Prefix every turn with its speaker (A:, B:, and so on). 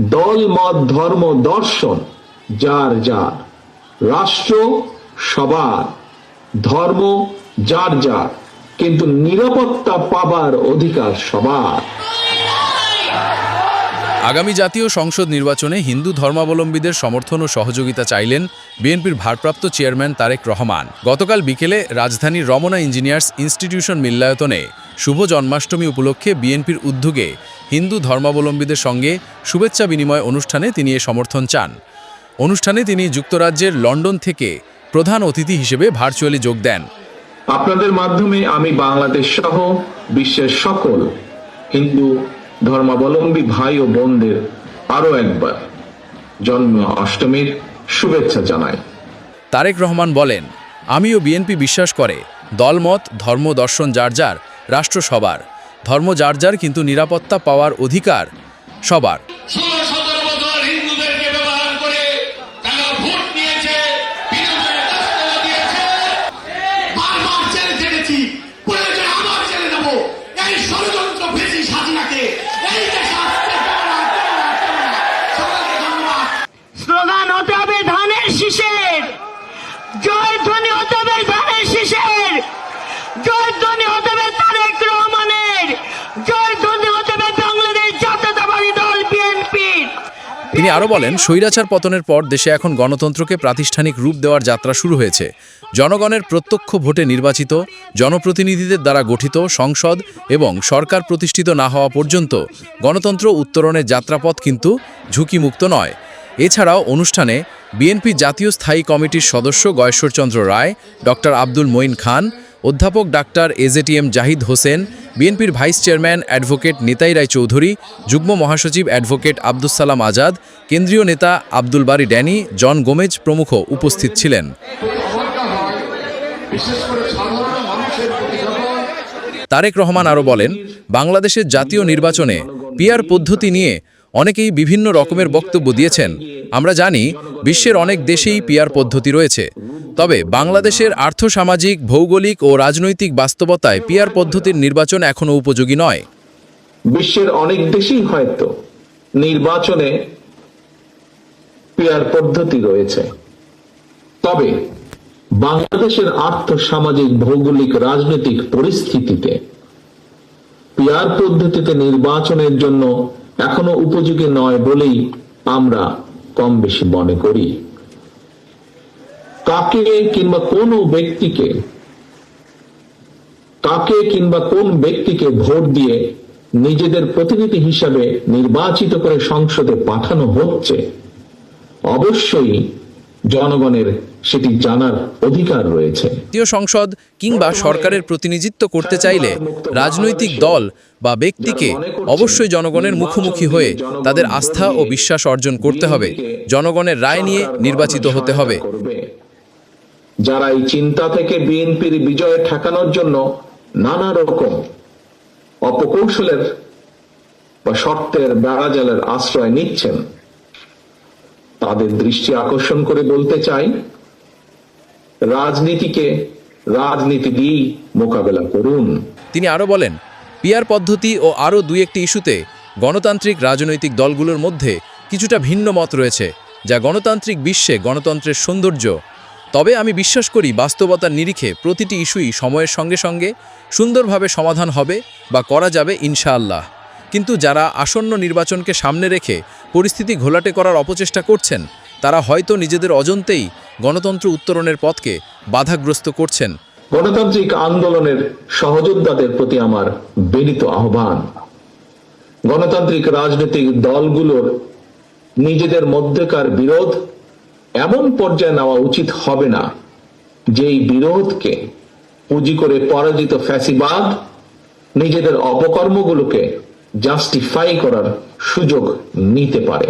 A: দল, মত, ধর্ম, দর্শন, যার যার। রাষ্ট্র, সবার। ধর্ম, যার যার। কিন্তু নিরাপত্তা পাবার অধিকার সবার।
B: আগামী জাতীয় সংসদ নির্বাচনে হিন্দু ধর্মাবলম্বীদের সমর্থন ও সহযোগিতা চাইলেন বিএনপির ভারপ্রাপ্ত চেয়ারম্যান তারেক রহমান। গতকাল বিকেলে রাজধানীর রমনা ইঞ্জিনিয়ার্স ইনস্টিটিউশন মিল্লায়তনে শুভ জন্মাষ্টমী উপলক্ষে বিএনপির উদ্যোগে হিন্দু ধর্মাবলম্বীদের সঙ্গে শুভেচ্ছা বিনিময় অনুষ্ঠানে তিনি এ সমর্থন চান। অনুষ্ঠানে তিনি যুক্তরাজ্যের লন্ডন থেকে প্রধান অতিথি হিসেবে ভার্চুয়ালি যোগ দেন।
A: আপনাদের মাধ্যমে আমি বাংলাদেশ সহ বিশ্বের সকল হিন্দু ধর্মাবলম্বী ভাই ও বোনদের আরও একবার জন্ম অষ্টমীর শুভেচ্ছা জানাই।
B: তারেক রহমান বলেন আমিও বিএনপি বিশ্বাস করে দলমত ধর্ম দর্শন যার যার রাষ্ট্র সবার ধর্ম যার যার কিন্তু নিরাপত্তা পাওয়ার অধিকার সবার।
C: ষোলো সতেরো বছর হিন্দুদেরকে
B: তিনি আরও বলেন, স্বৈরাচার পতনের পর দেশে এখন গণতন্ত্রকে প্রাতিষ্ঠানিক রূপ দেওয়ার যাত্রা শুরু হয়েছে। জনগণের প্রত্যক্ষ ভোটে নির্বাচিত, জনপ্রতিনিধিদের দ্বারা গঠিত, সংসদ এবং সরকার প্রতিষ্ঠিত না হওয়া পর্যন্ত গণতন্ত্র উত্তরণের যাত্রাপথ কিন্তু ঝুঁকিমুক্ত নয়। এছাড়াও অনুষ্ঠানে বিএনপি জাতীয় স্থায়ী কমিটির সদস্য গয়েশ্বরচন্দ্র রায়, ডক্টর আব্দুল মঈন খান অধ্যাপক ডাক্তার এজেটিএম জাহিদ হোসেন, বিএনপির vice chairman advocate Nitai Roy Chowdhury, যুগ্ম মহাসচিব অ্যাডভোকেট আব্দুস সালাম আজাদ, কেন্দ্রীয় নেতা আব্দুল বারি ড্যানি, জন গোমেজ প্রমুখ উপস্থিত ছিলেন। তারেক রহমান আরও বলেন, বাংলাদেশের জাতীয় নির্বাচনে পিয়ার পদ্ধতি নিয়ে অনেকেই বিভিন্ন রকমের বক্তব্য দিয়েছেন। আমরা জানি, বিশ্বের অনেক দেশেই পিয়ার পদ্ধতি রয়েছে। তবে বাংলাদেশের আর্থসামাজিক, ভৌগোলিক ও রাজনৈতিক বাস্তবতায় পিয়ার পদ্ধতির নির্বাচন এখনও উপযোগী নয়।
A: বিশ্বের অনেক দেশেই হয়তো নির্বাচনে পেয়ার পদ্ধতি রয়েছে। তবে বাংলাদেশের আর্থ সামাজিক ভৌগোলিক, রাজনৈতিক পরিস্থিতিতে পেয়ার পদ্ধতিতে নির্বাচনের জন্য এখনও উপযোগী নয় বলেই আমরা কম বেশি মনে করি। কাকে কিংবা কোন ব্যক্তিকে, কাকে কিংবা কোন ব্যক্তিকে ভোট দিয়ে নিজেদের প্রতিনিধি হিসাবে নির্বাচিত করে সংসদে পাঠানো হচ্ছে, অবশ্যই জনগণের সেটি জানার অধিকার রয়েছে।
B: জাতীয় সংসদ কিংবা সরকারের প্রতিনিধিত্ব করতে চাইলে রাজনৈতিক দল বা ব্যক্তিকে অবশ্যই জনগণের মুখোমুখি হয়ে তাদের আস্থা ও বিশ্বাস অর্জন করতে হবে। জনগণের রায় নিয়ে নির্বাচিত হতে হবে।
A: যারা এই চিন্তা থেকে বিএনপির বিজয় ঠেকানোর জন্য নানা রকম অপকৌশলের বা শর্তের বেড়াজালের আশ্রয় নিচ্ছেন, তাদের দৃষ্টি আকর্ষণ করে বলতে চাই, রাজনীতিকে রাজনীতি দিয়েই মোকাবেলা করুন।
B: তিনি আরও বলেন পিয়ার পদ্ধতি ও আরও দুই একটি ইস্যুতে গণতান্ত্রিক রাজনৈতিক দলগুলোর মধ্যে কিছুটা ভিন্ন মত রয়েছে, যা গণতান্ত্রিক বিশ্বে গণতন্ত্রের সৌন্দর্য তবে আমি বিশ্বাস করি বাস্তবতার নিরিখে প্রতিটি ইস্যুই সময়ের সঙ্গে সঙ্গে সুন্দরভাবে সমাধান হবে বা করা যাবে ইনশাআল্লাহ। কিন্তু যারা আসন্ন নির্বাচনকে সামনে রেখে পরিস্থিতি ঘোলাটে করার অপচেষ্টা করছেন, তারা হয়তো নিজেদের অজন্তেই গণতন্ত্র উত্তরণের পথকে বাধাগ্রস্ত করছেন।
A: গণতান্ত্রিক আন্দোলনের সহযোদ্ধাদের প্রতি আমার বিনীত আহ্বান। গণতান্ত্রিক রাজনৈতিক দলগুলোর নিজেদের মধ্যেকার বিরোধ এমন পর্যায়ে নেওয়া উচিত হবে না যেই বিরোধকে পুঁজি করে পরাজিত ফ্যাসিবাদ নিজেদের অপকর্মগুলোকে জাস্টিফাই করার সুযোগ নিতে পারে।